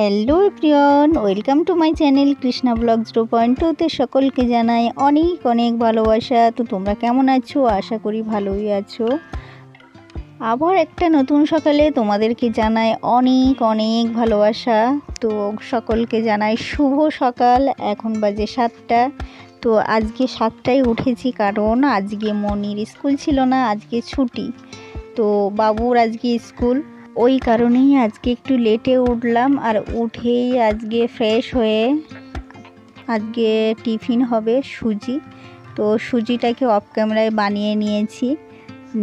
Hello প্রিয়ন welcome to my channel Krishna vlog zero point টুতে সকলকে জানাই অনেক অনেক ভালোবাসা। তো তোমরা কেমন আছো? আশা করি ভালোই আছো। আবার একটা নতুন সকালে তোমাদেরকে জানাই অনেক অনেক ভালোবাসা। তো সকলকে জানাই শুভ সকাল। এখন বাজে সাতটা। তো আজকে সাতটায় উঠেছি কারণ আজকে মনির স্কুল ছিল না, আজকে ছুটি। তো বাবুর আজকে স্কুল। ওই কারণেই আজকে একটু লেটে উঠলাম আর উঠেই আজকে ফ্রেশ হয়ে আজকে টিফিন হবে সুজি। তো সুজিটাকে অফ ক্যামেরায় বানিয়ে নিয়েছি।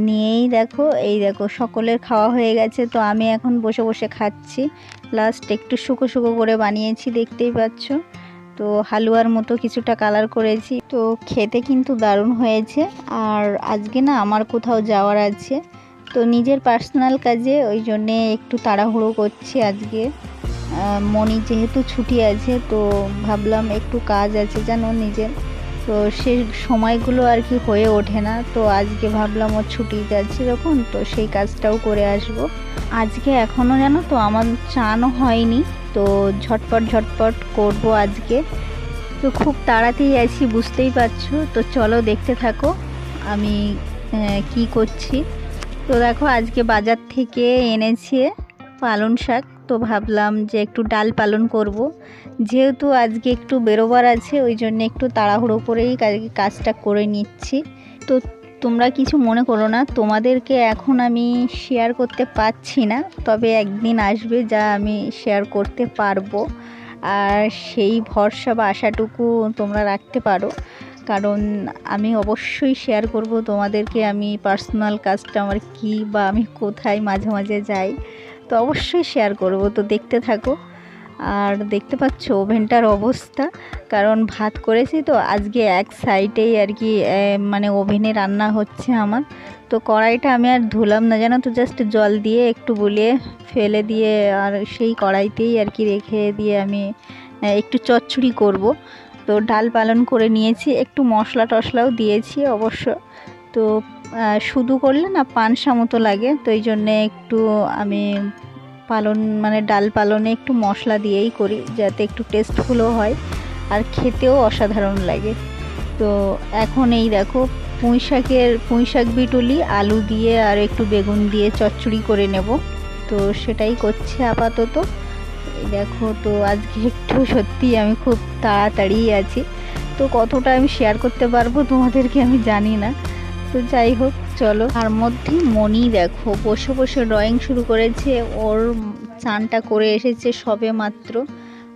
নিয়েই দেখো, এই দেখো, সকলের খাওয়া হয়ে গেছে। তো আমি এখন বসে বসে খাচ্ছি। লাস্ট একটু শুকো শুকো করে বানিয়েছি, দেখতেই পাচ্ছ। তো হালুয়ার মতো কিছুটা কালার করেছি। তো খেতে কিন্তু দারুণ হয়েছে। আর আজকে না আমার কোথাও যাওয়ার আছে। তো নিজের পার্সোনাল কাজে ওই জন্যে একটু তাড়াহুড়ো করছি আজকে। মনি যেহেতু ছুটি আছে, তো ভাবলাম একটু কাজ আছে জানো নিজের। তো সে সময়গুলো আর কি হয়ে ওঠে না, তো আজকে ভাবলাম ওর ছুটি যাচ্ছে যখন, তো সেই কাজটাও করে আসব। আজকে এখনও জানো তো আমার চানও হয়নি, তো ঝটপট ঝটপট করব আজকে। তো খুব তাড়াতাড়ি আছি, বুঝতেই পারছ। তো চলো দেখতে থাকো, আমি কি করছি। তো দেখো, আজকে বাজার থেকে এনেছে পালন শাক। তো ভাবলাম যে একটু ডাল পালন করব। যেহেতু আজকে একটু বেরোবার আছে, ওই জন্য একটু তাড়াহুড়ো করেই কাজটা করে নিচ্ছি। তো তোমরা কিছু মনে করো না, তোমাদেরকে এখন আমি শেয়ার করতে পারছি না। তবে একদিন আসবে যা আমি শেয়ার করতে পারব। আর সেই ভরসা বা আশাটুকু তোমরা রাখতে পারো। কারণ আমি অবশ্যই শেয়ার করব তোমাদেরকে আমি পার্সোনাল কাজটা আমার কি বা আমি কোথায় মাঝে মাঝে যাই। তো অবশ্যই শেয়ার করব, তো দেখতে থাকো। আর দেখতে পাচ্ছ ওভেনটার অবস্থা, কারণ ভাত করেছি তো, আজকে এক সাইডেই আর কি মানে ওভেনে রান্না হচ্ছে আমার। তো কড়াইটা আমি আর ধুলাম না, জানো তো জাস্ট জল দিয়ে একটু বলিয়ে ফেলে দিয়ে আর সেই কড়াইতেই আর কি রেখে দিয়ে আমি একটু চচ্চড়ি করব। তো ডাল পালন করে নিয়েছি, একটু মশলা টশলাও দিয়েছি অবশ্য। তো শুধু করলে না পানসা মতো লাগে, তো এই জন্যে একটু আমি পালন মানে ডাল পালনে একটু মশলা দিয়েই করি, যাতে একটু টেস্টফুলও হয় আর খেতেও অসাধারণ লাগে। তো এখন এই দেখো, পুঁই শাকের, পুঁই শাক বিটুলি, আলু দিয়ে আর একটু বেগুন দিয়ে চচ্চড়ি করে নেব। তো সেটাই করছে আপাতত। দেখো তো আজকে একটু সত্যি আমি খুব তাড়াতাড়ি আছি। তো কতটা আমি শেয়ার করতে পারব তোমাদেরকে আমি জানি না। তো যাই হোক, চলো। তার মধ্যে মনি দেখো, বসে বসে ড্রয়িং শুরু করেছে। ওর চানটা করে এসেছে সবে মাত্র।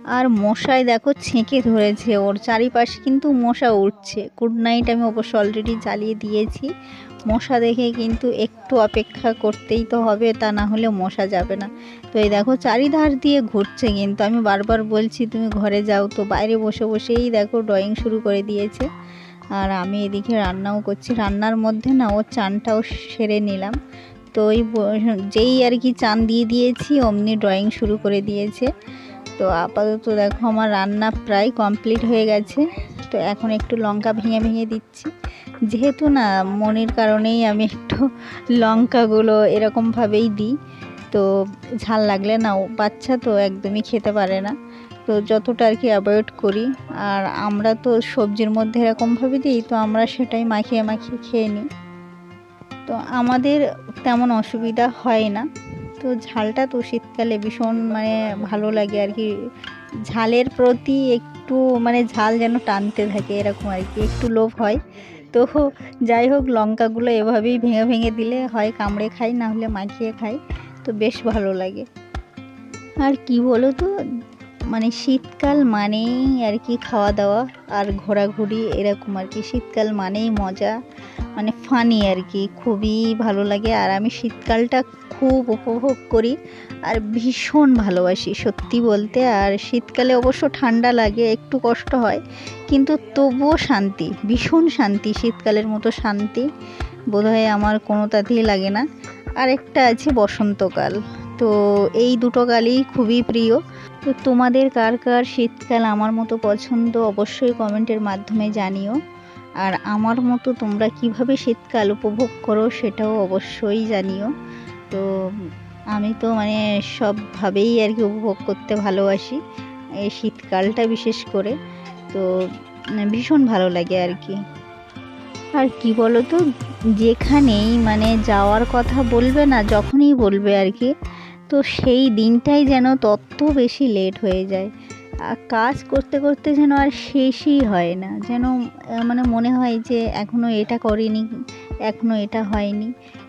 আর মশায় দেখো ছেঁকে ধরেছে ওর। চারিপাশে কিন্তু মশা উঠছে গুড নাইট আমি অবশ্য অলরেডি জ্বালিয়ে দিয়েছি। মশা দেখে কিন্তু একটু অপেক্ষা করতেই তো হবে, তা না হলে মশা যাবে না। তো এই দেখো চারিধার দিয়ে ঘুরছে কিন্তু, আমি বারবার বলছি তুমি ঘরে যাও তো, বাইরে বসে বসেই দেখো ড্রয়িং শুরু করে দিয়েছে। আর আমি এদিকে রান্নাও করছি, রান্নার মধ্যে না ও চানটাও সেরে নিলাম। তো ওই যেই আর কি চান দিয়ে দিয়েছি, অমনি ড্রয়িং শুরু করে দিয়েছে। তো আপাতত দেখো আমার রান্না প্রায় কমপ্লিট হয়ে গেছে। তো এখন একটু লঙ্কা ভেঙে ভেঙে দিচ্ছি। যেহেতু না মনের কারণেই আমি একটু লঙ্কাগুলো এরকমভাবেই দিই, তো ঝাল লাগলে না বাচ্চা তো একদমই খেতে পারে না। তো যতটা আর কি অ্যাভয়েড করি, আর আমরা তো সবজির মধ্যে এরকমভাবে দিই, তো আমরা সেটাই মাখিয়ে মাখিয়ে খেয়ে নিই। তো আমাদের তেমন অসুবিধা হয় না। তো ঝালটা তো শীতকালে ভীষণ মানে ভালো লাগে আর কি। ঝালের প্রতি একটু মানে ঝাল যেন টানতে থাকে এরকম আর কি, একটু লোভ হয়। তো যাই হোক, লঙ্কাগুলো এভাবেই ভেঙে ভেঙে দিলে হয়, কামড়ে খাই, না হলে মাখিয়ে খাই, তো বেশ ভালো লাগে। আর কি বলো তো মানে শীতকাল মানেই আর কি খাওয়া দাওয়া আর ঘোরাঘুরি এরকম আর কি। শীতকাল মানেই মজা মানে ফানি আর কি, খুবই ভালো লাগে। আর আমি শীতকালটা খুব উপভোগ করি আর ভীষণ ভালোবাসি সত্যি বলতে। আর শীতকালে অবশ্য ঠান্ডা লাগে, একটু কষ্ট হয়, কিন্তু তবুও শান্তি, ভীষণ শান্তি, শীতকালের মতো শান্তি বোধহয় আমার কোনোটাতেই লাগে না। আর একটা আছে বসন্তকাল, তো এই দুটো কালই খুবই প্রিয়। তো তোমাদের কার কার শীতকাল আমার মতো পছন্দ অবশ্যই কমেন্টের মাধ্যমে জানিও। আর আমার মতো তোমরা কীভাবে শীতকাল উপভোগ করো সেটাও অবশ্যই জানিও। তো আমি তো মানে সবভাবেই আর কি উপভোগ করতে ভালোবাসি এই শীতকালটা বিশেষ করে। তো ভীষণ ভালো লাগে আর কি। আর কি বলো তো? যেখানেই মানে যাওয়ার কথা বলবে না, যখনই বলবে আর কি তো সেই দিনটাই যেন তত বেশি লেট হয়ে যায়। কাজ করতে করতে যেন আর শেষই হয় না। যেন মানে মনে হয় যে এখনও এটা করিনি এখনও এটা হয়নি।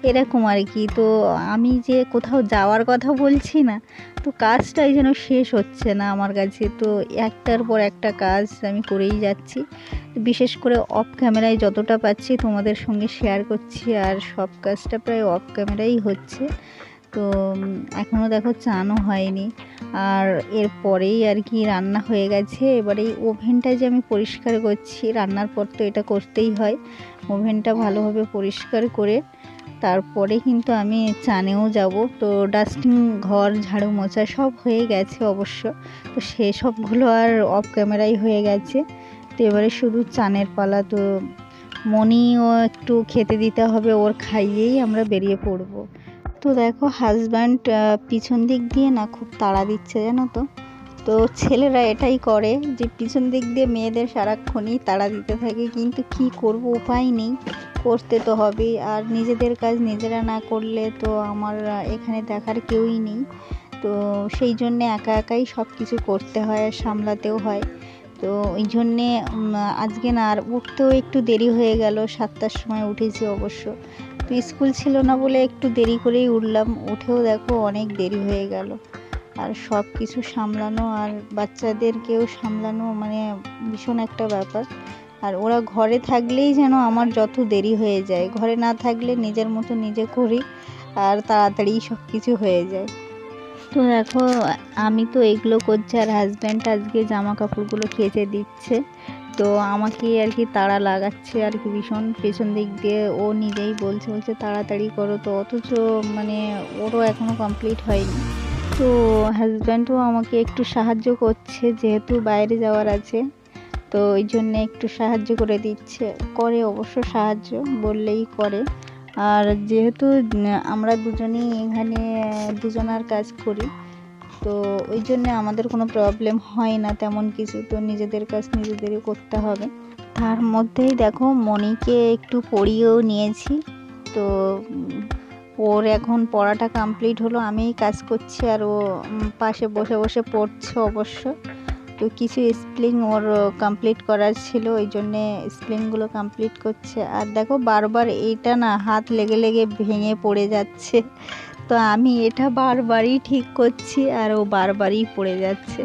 এরকম আর কি। তো আমি যে কোথাও যাওয়ার কথা বলছি না, তো কাজটাই যেন শেষ হচ্ছে না আমার কাছে। তো একটার পর একটা কাজ আমি করেই যাচ্ছি। বিশেষ করে অফ ক্যামেরায় যতটা পাচ্ছি তোমাদের সঙ্গে শেয়ার করছি, আর সব কাজটা প্রায় অফ ক্যামেরাই হচ্ছে। তো এখনও দেখো চানও হয়নি। আর এরপরেই আর কি রান্না হয়ে গেছে। এবারে এই ওভেনটা যে আমি পরিষ্কার করছি, রান্নার পর তো এটা করতেই হয়। ওভেনটা ভালোভাবে পরিষ্কার করে তারপরে কিন্তু আমি চানেও যাব। তো ডাস্টিং ঘর, ঝাড়ু মোছা সব হয়ে গেছে অবশ্য। তো সেসবগুলো আর অফ ক্যামেরাই হয়ে গেছে। তো এবারে শুধু চানের পালা তো মনিও একটু খেতে দিতে হবে, ওর খাইয়েই আমরা বেরিয়ে পড়ব। তো দেখো হাজব্যান্ড পিছন দিক দিয়ে না খুব তাড়া দিচ্ছে, জানো তো? তো ছেলেরা এটাই করে যে পিছন দিক দিয়ে মেয়েদের সারাক্ষণই তাড়া দিতে থাকে, কিন্তু কি করব উপায় নেই, করতে তো হবে আর নিজেদের কাজ নিজেরা না করলে তো আমার এখানে দেখার কেউই নেই। তো সেই জন্যে একা একাই সব কিছু করতে হয় আর সামলাতেও হয়। তো ওই জন্যে আজকে না আর উঠতেও একটু দেরি হয়ে গেল, সাতটার সময় উঠেছি অবশ্য। তো স্কুল ছিল না বলে একটু দেরি করেই উঠলাম। উঠেও দেখো অনেক দেরি হয়ে গেল। আর সব কিছু সামলানো আর বাচ্চাদেরকেও সামলানো মানে ভীষণ একটা ব্যাপার। আর ওরা ঘরে থাকলেই যেন আমার যত দেরি হয়ে যায়। ঘরে না থাকলে নিজের মতো নিজে করি আর তাড়াতাড়ি সব কিছু হয়ে যায়। তো দেখো, আমি তো এগুলো করছি আর হাজব্যান্ড আজকে জামা কাপড়গুলো কেচে দিচ্ছে। তো আমাকে আর কি তাড়া লাগাচ্ছে আর কি ভীষণ। পেছন দিক দিয়ে ও নিজেই বলছে বলছে, তাড়াতাড়ি করো তো। অথচ মানে ওরও এখনও কমপ্লিট হয়নি। তো হাজব্যান্ডও আমাকে একটু সাহায্য করছে, যেহেতু বাইরে যাওয়ার আছে। তো ওই জন্যে একটু সাহায্য করে দিচ্ছে। করে অবশ্য সাহায্য, বললেই করে। আর যেহেতু আমরা দুজনেই এখানে দুজনার কাজ করি তো ওই জন্য আমাদের কোনো প্রবলেম হয় না তেমন কিছু। তো নিজেদের কাজ নিজেদেরই করতে হবে। তার মধ্যেই দেখো মনিকে একটু পড়িয়েও নিয়েছি। তো ওর এখন পড়াটা কমপ্লিট হলো, আমিই কাজ করছি আর ও পাশে বসে বসে পড়ছে অবশ্য। তো কিছু স্প্লিং ওর কমপ্লিট করার ছিল, ওই জন্যে স্প্লিংগুলো কমপ্লিট করছে। আর দেখো বারবার এইটা না, হাত লেগে লেগে ভেঙে পড়ে যাচ্ছে। তো আমি এটা বারবারই ঠিক করছি আর ও বারবারই পড়ে যাচ্ছে।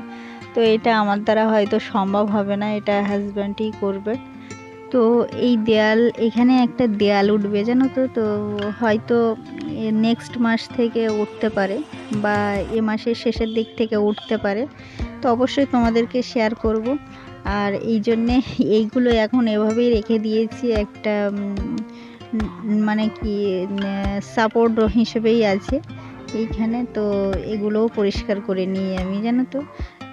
তো এটা আমার দ্বারা হয়তো সম্ভব হবে না, এটা হাজব্যান্ডই করবে। তো এই দেয়াল, এখানে একটা দেয়াল উঠবে, জানো তো? তো হয়তো নেক্সট মাস থেকে উঠতে পারে বা এ মাসের শেষের দিক থেকে উঠতে পারে। তো অবশ্যই তোমাদেরকে শেয়ার করব। আর এই জন্যে এইগুলো এখন এভাবেই রেখে দিয়েছি একটা মানে কি সাপোর্ট হিসেবেই আছে। এইখানে তো এগুলোও পরিষ্কার করে নিই আমি, জানো তো।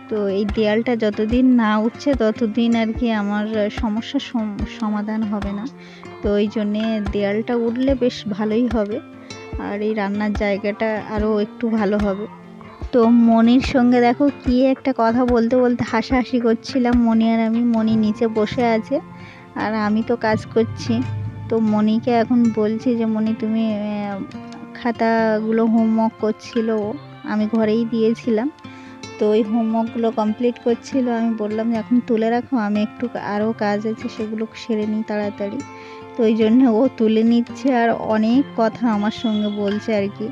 তো এই দেয়ালটা যতদিন না উঠছে, ততদিন আর কি আমার সমস্যার সম- সমাধান হবে না। তো ওই জন্যে দেয়ালটা উঠলে বেশ ভালোই হবে। আর এই রান্নার জায়গাটা আরও একটু ভালো হবে। তো মনির সঙ্গে দেখো কি একটা কথা বলতে বলতে হাসাহাসি করছিলাম মনি আর আমি। মনি নিচে বসে আছে, আর আমি তো কাজ করছি। তো মনিকে এখন বলছি যে মনি তুমি খাতাগুলো হোমওয়ার্ক করছিল। আমি ঘরেই দিয়েছিলাম। তো ওই হোমওয়ার্কগুলো কমপ্লিট করছিল, আমি বললাম যে, এখন তুলে রাখো, আমি একটু আরও কাজ আছে, সেগুলো সেরে নিই তাড়াতাড়ি। তো ওই জন্য ও তুলে নিচ্ছে আর অনেক কথা আমার সঙ্গে বলছে আর কি।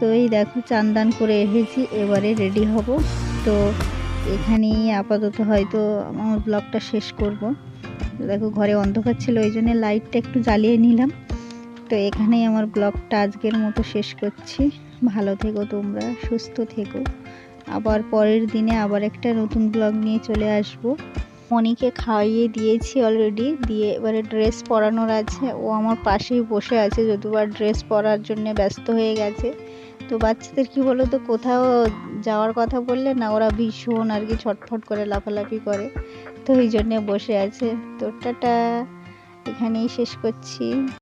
তো এই দেখো চান্দান করে এসেছি, এবারে রেডি হব। তো এখানেই আপাতত হয়তো আমার ব্লগটা শেষ করব। দেখো, ঘরে অন্ধকার ছিল ওই জন্য লাইটটা একটু জ্বালিয়ে নিলাম। তো এখানেই আমার ব্লগটা আজকের মতো শেষ করছি। ভালো থেকো তোমরা, সুস্থ থেকো। আবার পরের দিনে আবার একটা নতুন ব্লগ নিয়ে চলে আসব। মনিকে খাইয়ে দিয়েছি অলরেডি দিয়ে এবারে ড্রেস পরানোর আছে। ও আমার পাশেই বসে আছে, যদিও ড্রেস পরার জন্য ব্যস্ত হয়ে গেছে। তো বাচ্চাদের কি বলো তো কোথাও যাওয়ার কথা বললে না, ওরা ভীষণ আর কি ছটফট করে, লাফালাফি করে। তো ওই জন্যে বসে আছে। তো টাটা এখানেই শেষ করছি।